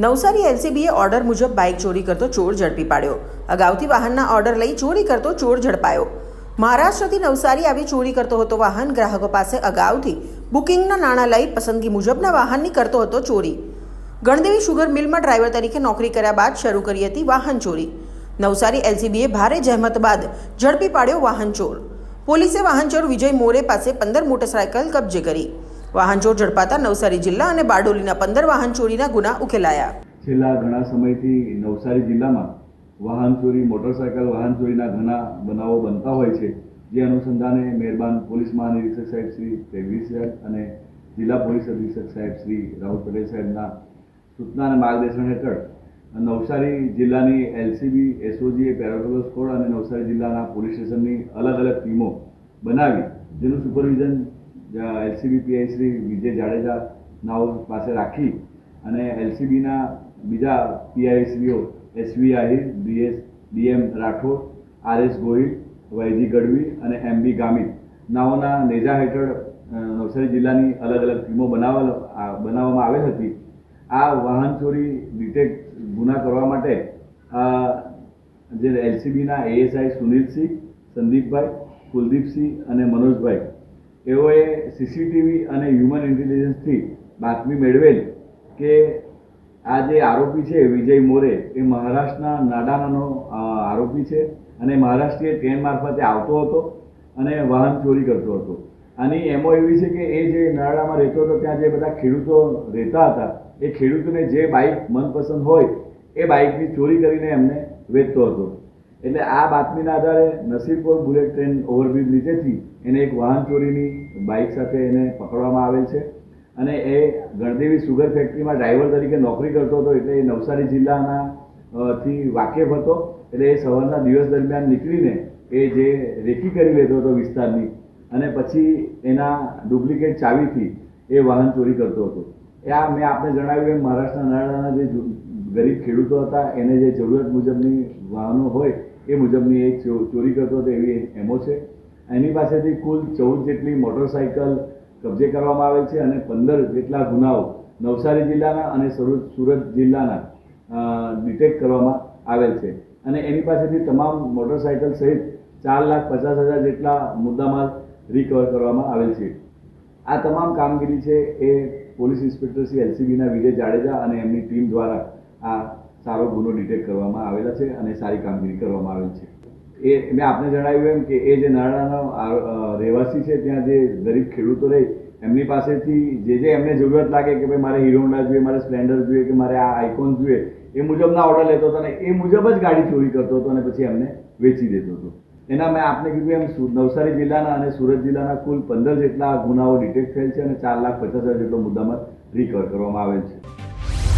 નવસારી એલસીબીએ ઓર્ડર મુજબ બાઇક ચોરી કરતો ચોર ઝડપી પાડ્યો. અગાઉથી વાહનના ઓર્ડર લઈ ચોરી કરતો ચોર ઝડપાયો. મહારાષ્ટ્રથી નવસારી આવી ચોરી કરતો હતો વાહન, ગ્રાહકો પાસે અગાઉથી બુકિંગના નાણાં લઈ પસંદગી મુજબના વાહનની કરતો હતો ચોરી. ગણદેવી શુગર મિલમાં ડ્રાઈવર તરીકે નોકરી કર્યા બાદ શરૂ કરી હતી વાહન ચોરી. નવસારી એલસીબીએ ભારે જહેમત બાદ ઝડપી પાડ્યો વાહન ચોર. પોલીસે વાહન ચોર વિજય મોરે પાસે પંદર મોટરસાયકલ કબજે કરી. વાહન ચોર ઝડપાતા નવસારી જિલ્લા અને બારડોલીના પંદર વાહન ચોરીના ગુના ઉકેલાયા. છેલ્લા ઘણા સમયથી નવસારી જિલ્લામાં વાહન ચોરી, મોટરસાયકલ વાહન ચોરીના ઘણા બનાવો બનતા હોય છે. જે અનુસંધાને મહેરબાન પોલીસ મહાનિરીક્ષક સાહેબ શ્રી તેગવી અને જિલ્લા પોલીસ અધિક્ષક સાહેબ શ્રી રાહુલ પટેલ સાહેબના સૂચના અને માર્ગદર્શન હેઠળ નવસારી જિલ્લાની એલસીબી એસઓજીએ પેરાટોલ સ્કોડ અને નવસારી જિલ્લાના પોલીસ સ્ટેશનની અલગ અલગ ટીમો બનાવી જેનું supervision LCB PI Shri Vijay Jadeja નાઓ પાસે રાખી અને એલસીબીના બીજા પીઆઈશ્રીઓ SV Ahir, DS, DM Rathod, RS Gohil, YG Gadhvi અને એમબી ગામિત નાઓના નેજા હેઠળ નવસારી જિલ્લાની અલગ અલગ ટીમો બનાવવા બનાવવામાં આવેલ હતી. આ વાહન ચોરી ડિટેક્ટ ગુના કરવા માટે જે એલસીબીના એએસઆઈ સુનિલસિંહ, સંદીપભાઈ, કુલદીપસિંહ અને મનોજભાઈ એઓએ સીસીટીવી અને હ્યુમન ઇન્ટેલિજન્સથી બાતમી મેળવેલ કે આ જે આરોપી છે, વિજય મોરે, એ મહારાષ્ટ્રના નાડાનાનો આરોપી છે અને મહારાષ્ટ્રીય ટ્રેન મારફતે આવતો હતો અને વાહન ચોરી કરતો હતો. આની એમો એવી છે કે એ જે નાડામાં રહેતો હતો, ત્યાં જે બધા ખેડૂતો રહેતા હતા, એ ખેડૂતોને જે બાઇક મનપસંદ હોય, એ બાઇકની ચોરી કરીને એમને વેચતો હતો. એટલે આ બાતમીના આધારે નસીબપુર બુલેટ ટ્રેન ઓવરબ્રિજ નીચેથી એને એક વાહન ચોરીની બાઇક સાથે એને પકડવામાં આવેલ છે. અને એ ગણદેવી સુગર ફેક્ટરીમાં ડ્રાઈવર તરીકે નોકરી કરતો હતો એટલે એ નવસારી જિલ્લાના થી વાકેફ હતો. એટલે એ સવારના દિવસ દરમિયાન નીકળીને એ જે રેકી કરી લેતો હતો વિસ્તારની અને પછી એના ડુપ્લિકેટ ચાવીથી એ વાહન ચોરી કરતો હતો. એ આ મેં આપને જણાવ્યું એમ, મહારાષ્ટ્રના નાણાના જે ગરીબ ખેડૂતો હતા, એને જે જરૂરત મુજબની વાહનો હોય એ મુજબની એ ચોરી કરતો હતો એવી એમો છે. એની પાસેથી કુલ ચૌદ જેટલી મોટરસાયકલ કબજે કરવામાં આવેલ છે અને પંદર જેટલા ગુનાઓ નવસારી જિલ્લાના અને સુરત જિલ્લાના ડિટેક્ટ કરવામાં આવેલ છે. અને એની પાસેથી તમામ મોટરસાયકલ સહિત ચાર લાખ પચાસ હજાર જેટલા મુદ્દામાલ રિકવર કરવામાં આવેલ છે. આ તમામ કામગીરી છે એ પોલીસ ઇન્સ્પેક્ટર શ્રી એલસીબીના વિજય જાડેજા અને એમની ટીમ દ્વારા આ સારો ગુનો ડિટેક્ટ કરવામાં આવેલા છે અને સારી કામગીરી કરવામાં આવેલ છે. એ મેં આપને જણાવ્યું એમ કે એ જે નાણાંનો રહેવાસી છે, ત્યાં જે ગરીબ ખેડૂતો રહે, એમની પાસેથી જે જે એમને જરૂરત લાગે કે ભાઈ મારે હીરો જોઈએ, મારે સ્પ્લેન્ડર જોઈએ કે મારે આ આઇકોન જોઈએ, એ મુજબના ઓર્ડર લેતો હતો અને એ મુજબ જ ગાડી ચોરી કરતો હતો અને પછી એમને વેચી દેતો હતો. એના મેં આપને કીધું એમ નવસારી જિલ્લાના અને સુરત જિલ્લાના કુલ પંદર જેટલા ગુનાઓ ડિટેક્ટ થયેલ છે અને ચાર લાખ પચાસ હજાર જેટલો મુદ્દામાં રિકવર કરવામાં આવેલ છે.